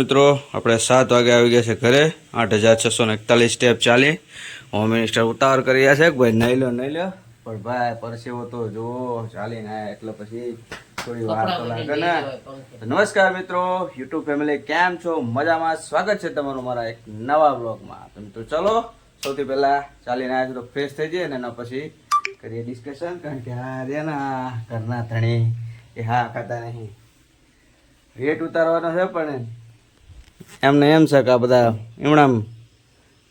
મિત્રો આપણે સાત વાગે આવી ગયા છે ઘરે. આઠ હજાર છસો ને એકતાલીસ સ્ટેપ ચાલી. હોમ મિનિસ્ટર ઉતાવળ કરી રહ્યા છે ભાઈ નહીં લો નહીં લો પણ ભાઈ પરસેવો તો જો ચાલીને આયા. એટલે પછી થોડી વાર તો લાગે ને. નમસ્કાર મિત્રો યુટ્યુબ ફેમિલી કેમ છો? મજામાં? સ્વાગત છે તમારું મારા એક નવા બ્લોગમાં તો મિત્રો ચલો સૌથી પહેલા ચાલીને આવ્યા છો તો ફ્રેશ થઈ જઈએ ને એના પછી કરીએ ડિસ્કશન કારણ કે આ રે ના ઘરના ધણી. એ હા ખાતા નહીં. રેટ ઉતારવાનો છે પણ એમને એમ છે કે આ બધા એમણામ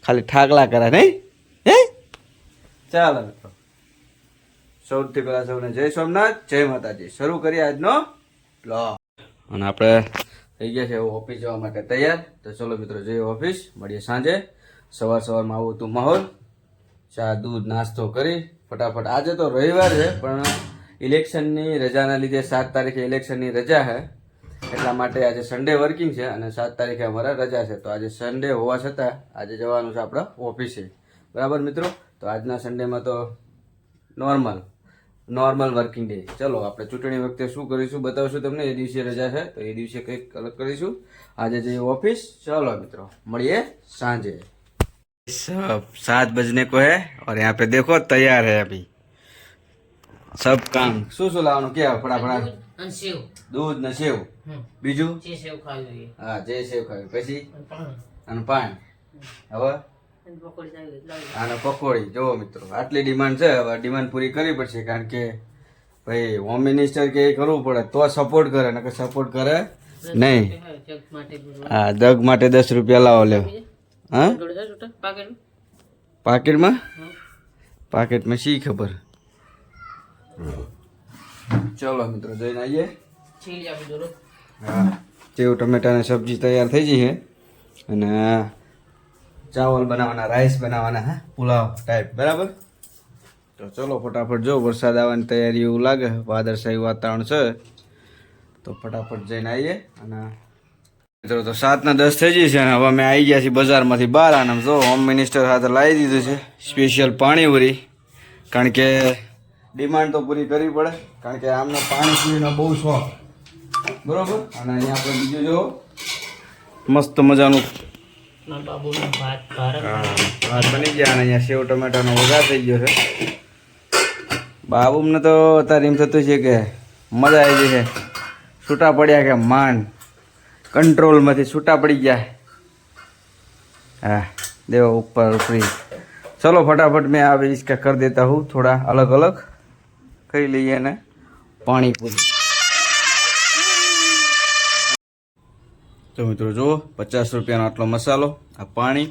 ખાલી ઠાકલા કરે, નહીં? હે? ચાલો મિત્રો. સૌથી પહેલાં સૌને જય સોમનાથ, જય માતાજી. શરૂ કરીએ આજનો બ્લોગ અને આપણે થઈ ગયા છે ઓફિસ જવા માટે તૈયાર. તો ચલો મિત્રો જઈએ ઓફિસ મળીએ સાંજે. સવાર સવારમાં આવું હતું માહોલ. ચા, દૂધ, નાસ્તો કરી. ફટાફટ આજે તો રવિવાર છે, પણ ઇલેક્શનની રજાના લીધે સાત તારીખે ઇલેક્શનની રજા છે. એટલા માટે આજે સન્ડે વર્કિંગ છે અને સાત તારીખે અમારા રજા છે. તો આજે સન્ડે હોવા છતાં આજે જવાનું છે આપણા ઓફિસે બરાબર મિત્રો? તો આજના સન્ડેમાં તો નોર્મલ નોર્મલ વર્કિંગ ડે ચલો, આપણે ચૂંટણી વખતે શું કરીશું બતાવશું તમને. એ દિવસે રજા છે, તો એ દિવસે કંઈક અલગ કરીશું. આજે જઈએ ઓફિસ ચલો મિત્રો, મળીએ સાંજે. સાત બજને કો હે ઓર યહાં પે દેખો, તૈયાર હે અભી. સબ કામ. શું શું લાવવાનું? કે ફટાફટ અને સેવ. દૂધ ને સેવ. બીજું? જે સેવ ખાવી જોઈએ. હા જે સેવ ખાવી. પછી? અને પાન હવે? અને પકોડી જોવો મિત્રો આટલી ડિમાન્ડ છે. હવે ડિમાન્ડ પૂરી કરવી પડશે કારણ કે ભાઈ હોમ મિનિસ્ટર કે કરવું પડે તો સપોર્ટ કરે ને કે સપોર્ટ કરે નહીં. હા દગ માટે દસ રૂપિયા લાવો લે હા? પાકેટમાં? પાકેટમાં શી ખબર? ચલો મિત્રો જઈને આવીએ. હા જેવું ટમેટાની સબ્જી તૈયાર થઈ ગઈ છે. અને ચાવલ બનાવવાના રાઈસ બનાવવાના હા પુલાવ ટાઈપ બરાબર? તો ચલો ફટાફટ જો વરસાદ આવવાની તૈયારી એવું લાગે વાદળશાહી વાતાવરણ છે. તો ફટાફટ જઈને આવીએ અને મિત્રો તો સાતના દસ થઈ જાય છે અને હવે અમે આવી ગયા છીએ બજારમાંથી બહાર. અને જો હોમ મિનિસ્ટર સાથે લાવી દીધું છે સ્પેશિયલ પાણીપુરી. કારણ કે ડિમાન્ડ તો પૂરી કરવી પડે કારણ કે આમને પાણી પીવાનો બહુ શોખ બરોબર અને અહીંયા આપણે બીજું જો મસ્ત મજાનું મારા બાબુનો ભાત ભારત ભાત બની ગયા અને અહીંયા સેવ ટમેટાનો વઘાર થઈ ગયો છે બાબુમને તો અત્યારે એમ થતું છે કે મજા આવી ગઈ છે છૂટા પડ્યા કે માંડ કંટ્રોલમાંથી છૂટા પડી ગયા હા દેવો ઉપર ઉપરી ચલો ફટાફટ મેં આ इसका कर देता हूँ थोड़ा अलग अलग કરી લઈએ અને પાણીપુરી. તો મિત્રો જુઓ, પચાસ રૂપિયાનો આટલો મસાલો, આ પાણી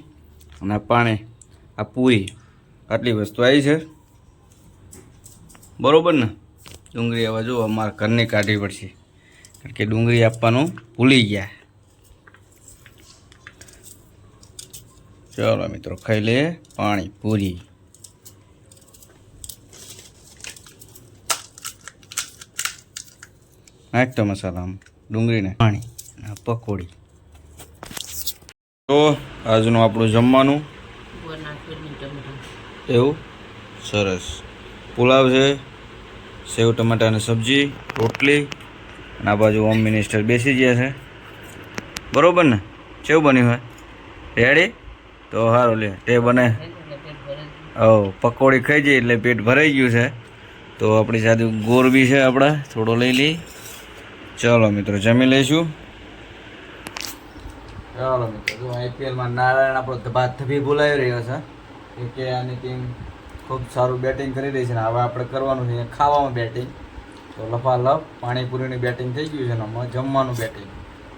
અને આ પાણી, આ પૂરી. આટલી વસ્તુ આવી છે. બરોબર ને? ડુંગળી હવે જુઓ, અમારે ઘરની કાઢવી પડશે. કારણ કે ડુંગળી આપવાનું ભૂલી ગયા. ચલો મિત્રો, ખાઈ લઈએ પાણી પૂરી નાખતો મસાલામાં ડુંગળીને પાણી પકોડી. તો આજનું આપણું જમવાનું? એવું? સરસ. પુલાવ છે સેવ ટમાટાની સબ્જી રોટલી અને આ બાજુ હોમ મિનિસ્ટર બેસી ગયા છે. બરોબર ને? કેવું બન્યું હોય રેડી તો સારું લે તે બને. ઓ પકોડી ખાઈ જઈએ એટલે પેટ ભરાઈ ગયું છે. તો આપણી સાથે ગોળ બી છે આપણા થોડો લઈ લઈ ચાલો મિત્રો, જમી લઈશું. ચાલો મિત્રો આઈપીએલમાં નારાયણ આપણો થભી બોલાવી રહ્યો છે. કે કે આની ટીમ ખૂબ સારું બેટિંગ કરી રહી છે ને હવે આપણે કરવાનું છે ખાવામાં બેટિંગ તો લફાલફ પાણીપુરીની બેટિંગ થઈ ગયું છે ને જમવાનું બેટિંગ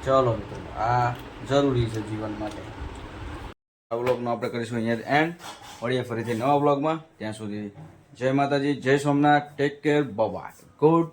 ચલો મિત્રો, આ જરૂરી છે જીવન માટે. આ બ્લોગનો આપણે કરીશું અહીંયા એન્ડ મળીએ ફરીથી નવા બ્લોગમાં ત્યાં સુધી જય માતાજી, જય Somnath take care bye good